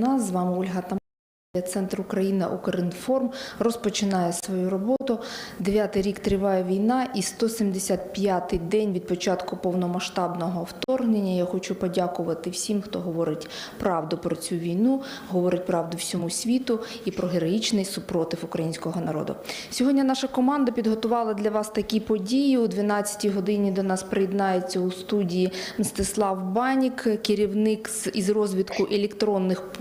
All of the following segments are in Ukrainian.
нас. З вами Ольга Там. Центр Україна Укрінформ розпочинає свою роботу. Дев'ятий рік триває війна і 175-й день від початку повномасштабного вторгнення. Я хочу подякувати всім, хто говорить правду про цю війну, говорить правду всьому світу і про героїчний супротив українського народу. Сьогодні наша команда підготувала для вас такі події. У 12-й годині до нас приєднається у студії Мстислав Банік, керівник із розвитку електронних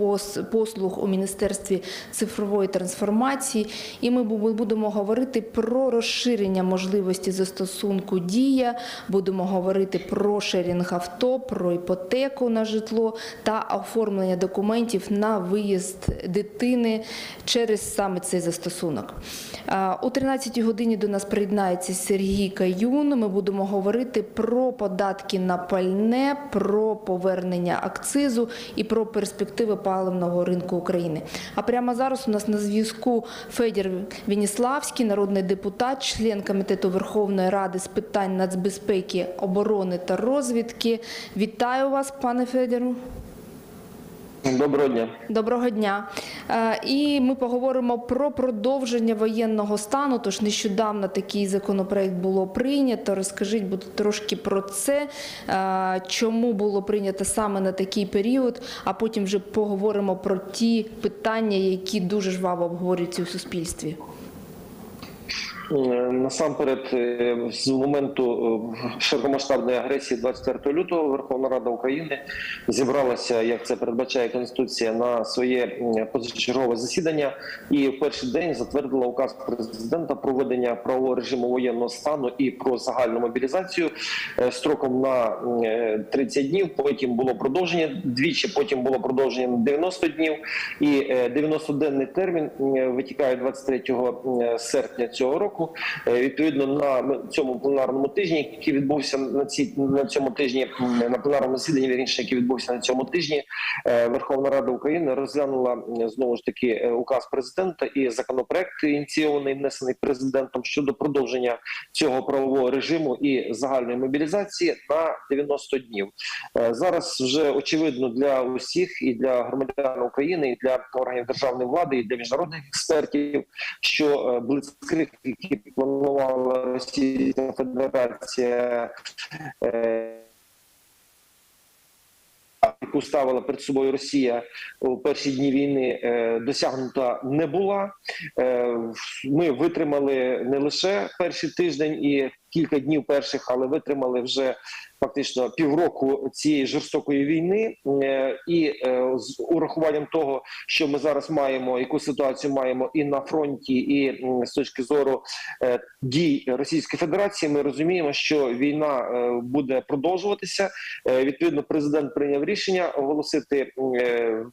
послуг у міністерстві цифрової трансформації. І ми будемо говорити про розширення можливості застосунку дія. Будемо говорити про шерінг авто, про іпотеку на житло та оформлення документів на виїзд дитини через саме цей застосунок. А, О 13 годині до нас приєднається Сергій Каюн. Ми будемо говорити про податки на пальне, про повернення акцизу і про перспективи паливного ринку України. А прямо зараз у нас на зв'язку Федір Веніславський, народний депутат, член комітету Верховної Ради з питань нацбезпеки, оборони та розвідки. Вітаю вас, пане Федіру. Доброго дня. Доброго дня. Е, І ми поговоримо про продовження воєнного стану. Тож нещодавно такий законопроект було прийнято. Розкажіть будь трошки про це, е, чому було прийнято саме на такий період, а потім вже поговоримо про ті питання, які дуже жваво обговорюються у суспільстві. Е, Насамперед, е, з моменту е, широкомасштабної агресії 24 лютого Верховна Рада України зібралася, як це передбачає Конституція, на своє позачергове засідання і в перший день затвердила указ президента про введення правового режиму воєнного стану і про загальну мобілізацію строком на м, е, 30 днів. Потім було продовження двічі, потім було продовження на 90 днів. І е, 90-денний термін витікає 23 м, серпня цього року. Е, Відповідно на цьому пленарному тижні, який відбувся на ці на цьому тижні, на пленарному засіданні, вірніше, який відбувся на цьому тижні, е, Верховна Рада України розглянула знову ж таки е, указ президента і законопроект ініційований внесений президентом щодо продовження цього правового режиму і загальної мобілізації на 90 днів. Е, Зараз вже очевидно для усіх і для громадян України, і для органів державної влади, і для міжнародних експертів, що е, який планувала Російська Федерація. е, Яку ставила перед собою Росія у перші дні війни, е, досягнута не була. Е, Ми витримали не лише перший тиждень і кілька днів перших, але витримали вже фактично півроку цієї жорстокої війни, Е, і е, з урахуванням того, що ми зараз маємо, яку ситуацію маємо і на фронті, і з точки зору е, дій Російської Федерації, ми розуміємо, що війна буде продовжуватися. Відповідно, президент прийняв рішення оголосити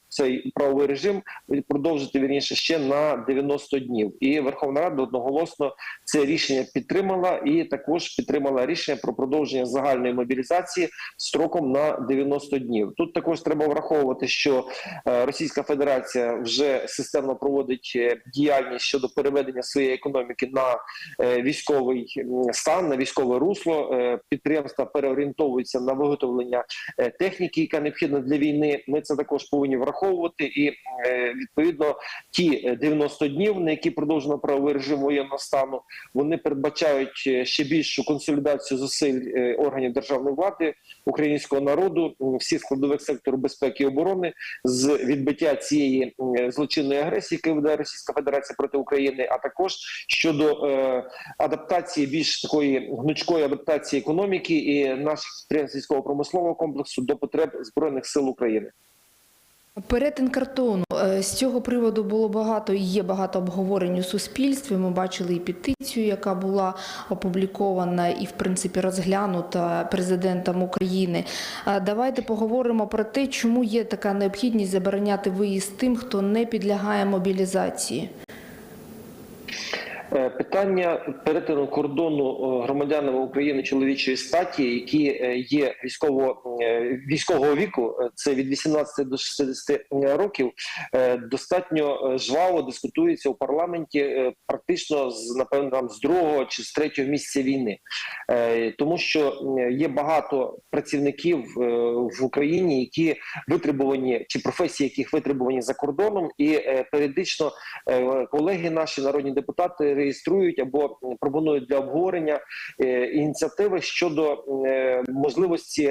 цей правовий режим продовжити вірніше ще на 90 днів. І Верховна Рада одноголосно це рішення підтримала і також підтримала рішення про продовження загальної мобілізації строком на 90 днів. Тут також треба враховувати, що е, Російська Федерація вже системно проводить е, діяльність щодо переведення своєї економіки на е, військовий стан, на військове русло. Підприємства переорієнтовуються на виготовлення техніки, яка необхідна для війни. Ми це також повинні враховувати, і відповідно ті е, 90 днів, на які продовжено правовий режим воєнного стану, вони передбачають ще більшу консолідацію зусиль е, органів державної влади українського народу, всіх складових сектору безпеки і оборони з відбиття цієї злочинної агресії, яку веде Російська Федерація проти України, а також щодо е, адаптації більш такої гнучкої адаптації економіки і наших військово-промислового комплексу до потреб збройних сил України. Перетин картону Е, з цього приводу було багато і є багато обговорень у суспільстві. Ми бачили і петицію, яка була опублікована і в принципі розглянута президентом України. Е, Давайте поговоримо про те, чому є така необхідність забороняти виїзд тим, хто не підлягає мобілізації. Е, Питання перетину кордону е, громадянами України чоловічої статі, які е, є військово військового віку, це від 18 до 60 років, достатньо жваво дискутується у парламенті, практично з напевно там з другого чи з третього місяця війни, тому що є багато працівників в Україні, які витребувані чи професії, яких витребувані за кордоном, і періодично колеги наші народні депутати реєструють або пропонують для обговорення е, ініціативи щодо е, можливості.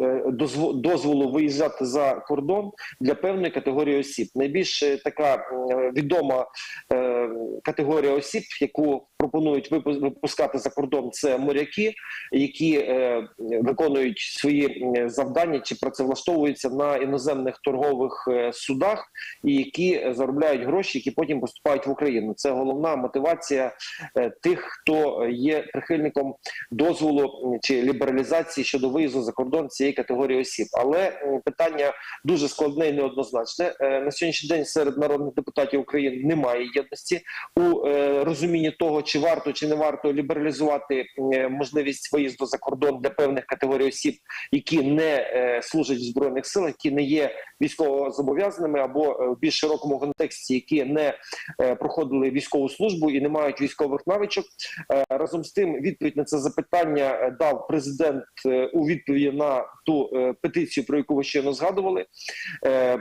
е, дозво- Дозволу виїжджати за кордон для певної категорії осіб. Найбільш е, така е, відома е, категорія осіб, яку пропонують випу- випускати за кордон, це моряки, які е, виконують свої е, завдання чи працевлаштовуються на іноземних торгових е, судах, і які заробляють гроші, які потім поступають в Україну. Це головна мотивація тих, хто є прихильником дозволу чи лібералізації щодо виїзду за кордон цієї категорії осіб. Але питання дуже складне і неоднозначне. На сьогоднішній день серед народних депутатів України немає єдності у розумінні того, чи варто чи не варто лібералізувати е, можливість виїзду за кордон для певних категорій осіб, які не е, служать в збройних силах, які не є військово зобов'язаними або е, в більш широкому контексті, які не проходили військову службу і не мають військових навичок. Разом з тим, відповідь на це запитання дав президент у відповіді на ту петицію, про яку ви щойно згадували.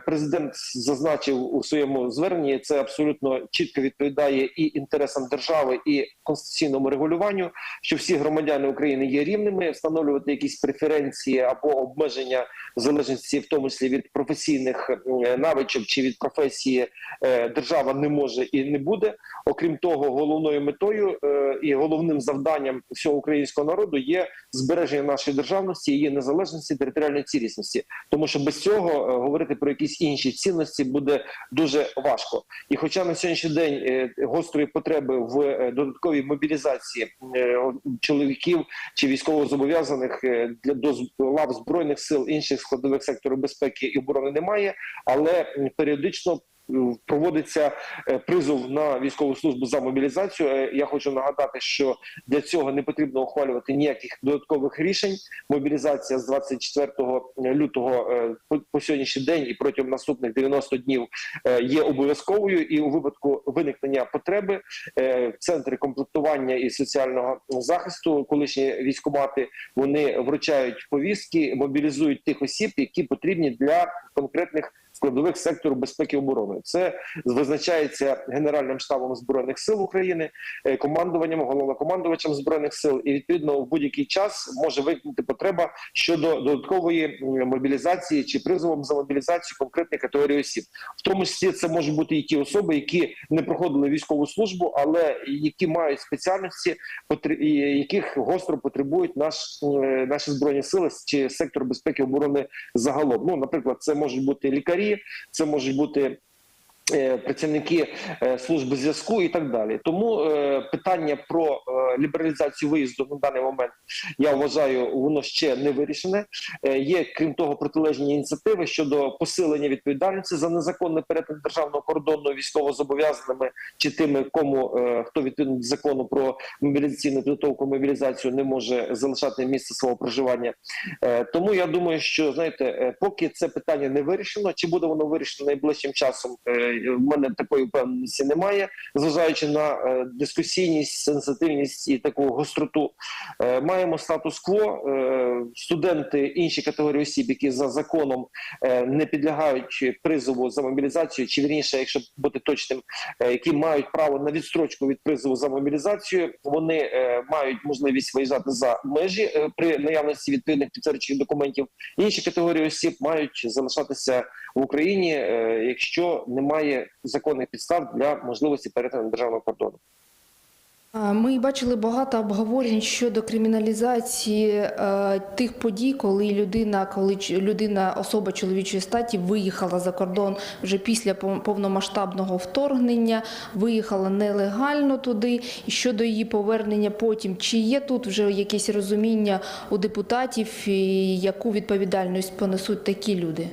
Президент зазначив у своєму зверненні, це абсолютно чітко відповідає і інтересам держави, і конституційному регулюванню, що всі громадяни України є рівними, встановлювати якісь преференції або обмеження в залежності, в тому числі від професійних навичок чи від професії, е, держава не може і не буде. Окрім того, головною метою е, і головним завданням всього українського народу є збереження нашої державності, її незалежності, територіальної цілісності. Тому що без цього е, говорити про якісь інші цінності буде дуже важко. І хоча на сьогоднішній день гострої потреби в е, додатковій мобілізації е, чоловіків чи військовозобов'язаних е, для до лав збройних сил інших складових секторів безпеки і оборони немає, але періодично проводиться е, призов на військову службу за мобілізацію. Е, Я хочу нагадати, що для цього не потрібно ухвалювати ніяких додаткових рішень. Мобілізація з 24 лютого е, по- по сьогоднішній день і протягом наступних 90 днів є обов'язковою. І у випадку виникнення потреби центри комплектування і соціального захисту, колишні військомати, вони вручають повістки, мобілізують тих осіб, які потрібні для конкретних складових сектору безпеки і оборони. Це визначається Генеральним штабом збройних сил України, е, командуванням, головнокомандувачем збройних сил, і відповідно в будь-який час може виникнути потреба щодо додаткової мобілізації чи призовом за мобілізацію конкретних категорій осіб. В тому числі це можуть бути і ті особи, які не проходили військову службу, але які мають спеціальності, яких гостро потребують наш е, наші збройні сили чи сектор безпеки і оборони загалом. Ну, наприклад, це можуть бути лікарі, це можуть бути. Е, Працівники е, служби зв'язку і так далі, тому е, питання про лібералізацію виїзду на даний момент я вважаю, воно ще не вирішене. Є крім того протилежні ініціативи щодо посилення відповідальності за незаконний перетин державного кордону військовозобов'язаними чи тими, кому хто відповідно до закону про мобілізаційну підготовку мобілізацію не може залишати місце свого проживання. Тому я думаю, що знаєте, поки це питання не вирішено, чи буде воно вирішено найближчим часом, в мене такої впевненості немає, зважаючи на е, дискусійність, сенситивність і таку гостроту. Е, Маємо статус-кво. Е, Студенти інші категорії осіб, які за законом не підлягають призову за мобілізацію, чи вірніше, якщо бути точним, які мають право на відстрочку від призову за мобілізацію, вони мають можливість виїжджати за межі при наявності відповідних підтверджуючих документів. Інші категорії осіб мають залишатися в Україні, якщо немає законних підстав для можливості перетину державного кордону. Ми бачили багато обговорень щодо криміналізації е, тих подій, коли людина, коли людина, особа чоловічої статі виїхала за кордон вже після пов- повномасштабного вторгнення, виїхала нелегально туди, і щодо її повернення потім. Чи є тут вже якесь розуміння у депутатів, яку відповідальність понесуть такі люди?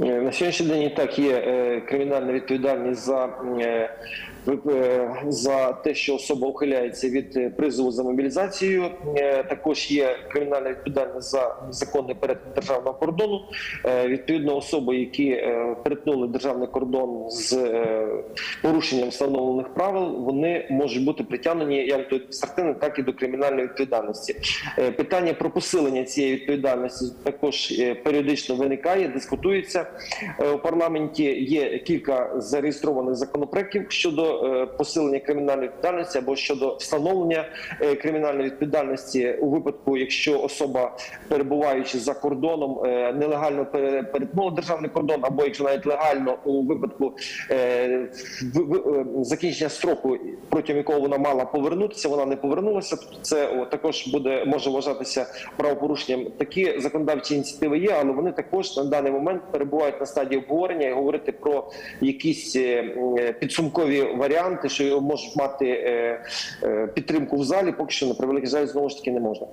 Е, На сьогоднішній день і так є е, кримінальна відповідальність за, е, за те, що особа ухиляється від призову за мобілізацію. Також є кримінальна відповідальність за законний перетин державного кордону. Відповідно, особи, які перетнули державний кордон з порушенням встановлених правил, вони можуть бути притягнені як до адміністративної, так і до кримінальної відповідальності. Питання про посилення цієї відповідальності також періодично виникає, дискутується у парламенті. Є кілька зареєстрованих законопроєктів щодо е, посилення кримінальної відповідальності або щодо встановлення е, кримінальної відповідальності у випадку, якщо особа, перебуваючи за кордоном, е, нелегально пере- перетнула державний кордон, або якщо навіть легально у випадку е, е, закінчення строку, протягом якого вона мала повернутися, вона не повернулася. Тобто це також буде може вважатися правопорушенням. Такі законодавчі ініціативи є, але вони також на даний момент перебувають на стадії обговорення і говорити про якісь е, підсумкові варіанти, що можуть мати е, е, підтримку в залі, поки що на превеликий жаль знову ж таки не можна.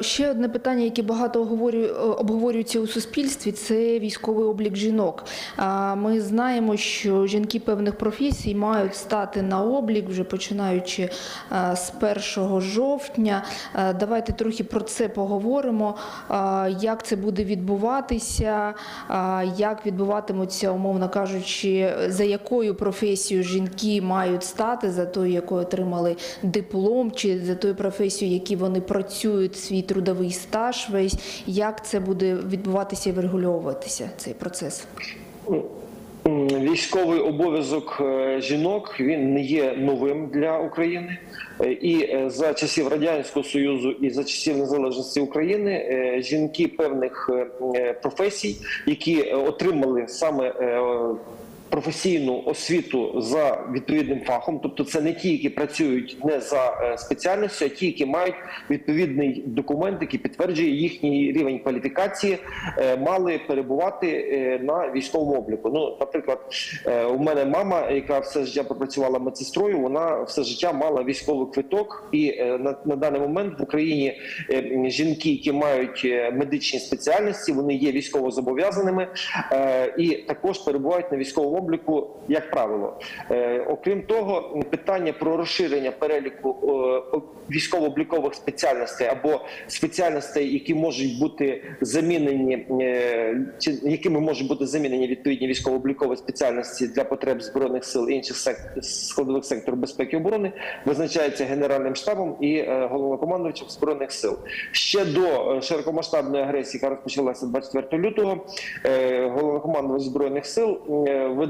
Ще одне питання, яке багато оговорю- обговорюється у суспільстві, це військовий облік жінок. Ми знаємо, що жінки певних професій мають стати на облік вже починаючи з 1 жовтня. Давайте трохи про це поговоримо. Як це буде відбуватися, як відбуватимуться, умовно кажучи, за якою професією жінки мають стати, за тою, якою отримали диплом, чи за тою професією, які вони працюють свій трудовий стаж весь, як це буде відбуватися і врегульовуватися цей процес? Військовий обов'язок е, жінок він не є новим для України. Е, І е, за часів радянського союзу, і за часів незалежності України жінки певних професій, які отримали саме професійну освіту за відповідним фахом, тобто це не ті, які працюють не за е, спеціальністю, а ті, які мають відповідний документ, який підтверджує їхній рівень кваліфікації, е, мали перебувати е, на військовому обліку. Ну, наприклад, у мене мама, яка все життя пропрацювала медсестрою, вона все життя мала військовий квиток, і на, на даний момент в Україні жінки, які мають медичні спеціальності, вони є військово зобов'язаними і також перебувають на військовому обліку, як правило. Е, Окрім того, питання про розширення переліку е, військово-облікових спеціальностей або спеціальностей, які можуть бути замінені, е, якими можуть бути замінені відповідні військово-облікові спеціальності для потреб збройних сил і інших складових секторів безпеки і оборони, визначається генеральним штабом і головнокомандувачем збройних сил. Ще до широкомасштабної агресії, яка розпочалася 24 лютого, головнокомандувач збройних сил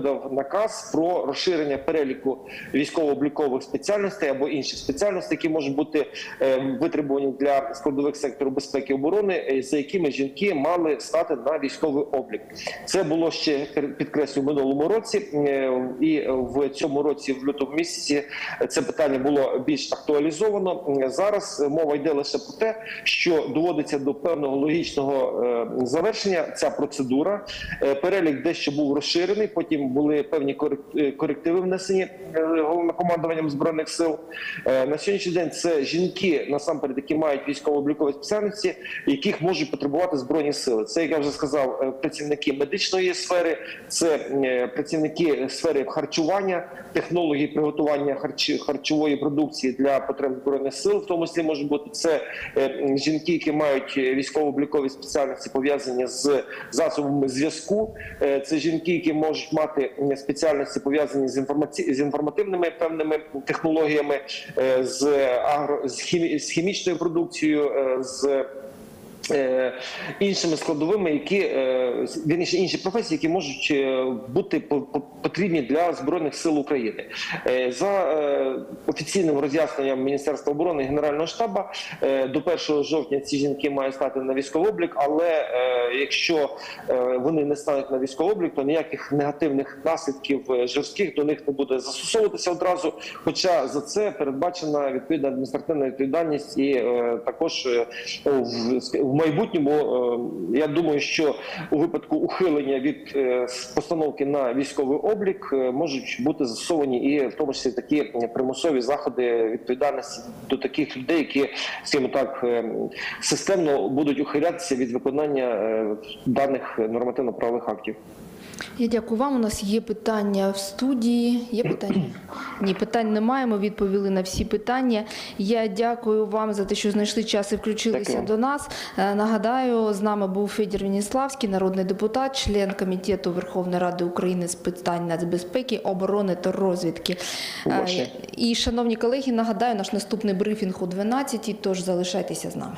видав наказ про розширення переліку військово-облікових спеціальностей або інших спеціальностей, які можуть бути е, витребувані для складових сектору безпеки і оборони, е, за якими жінки мали стати на військовий облік. Це було ще підкреслю в минулому році, е, і в цьому році, в лютому місяці, це питання було більш актуалізовано. Зараз мова йде лише про те, що доводиться до певного логічного завершення ця процедура. Перелік дещо був розширений. Потім були певні е, корективи внесені е, головнокомандуванням збройних сил. Е, На сьогоднішній день це жінки насамперед, які мають військово-облікові спеціальності, яких можуть потребувати збройні сили. Це як я вже сказав, працівники медичної сфери, це працівники сфери харчування, технології приготування харч- харчової продукції для потреб збройних сил, в тому числі можуть бути це жінки, які мають військово-облікові спеціальності пов'язані з засобами зв'язку. Це жінки, які можуть мати м, спеціальності пов'язані з інформаці... з інформативними певними технологіями, е, з агро з, хімі... з хімічною продукцією, е, з іншими складовими, які е, вірніше інші професії, які можуть е, бути по- по- потрібні для збройних сил України. Е, За е, офіційним роз'ясненням Міністерства оборони і Генерального штабу е, до 1 жовтня ці жінки мають стати на військовий облік, але е, якщо е, вони не стануть на військовий облік, то ніяких негативних наслідків е, жорстких до них не буде застосовуватися одразу. Хоча за це передбачена відповідна адміністративна відповідальність і е, також е, в, майбутньому е, я думаю, що у випадку ухилення від е, постановки на військовий облік е, можуть бути застосовані і в тому числі такі примусові заходи відповідальності до таких людей, які скажімо так системно будуть ухилятися від виконання даних нормативно-правових актів. Я дякую вам. У нас є питання в студії. Є питання? Ні, питань немає. Ми відповіли на всі питання. Я дякую вам за те, що знайшли час і включилися Дякую. до нас. Е, Нагадаю, з нами був Федір Веніславський, народний депутат, член комітету Верховної Ради України з питань нацбезпеки, оборони та розвідки. Е, Ваше. І, шановні колеги, нагадаю, наш наступний брифінг о 12 тож залишайтеся з нами.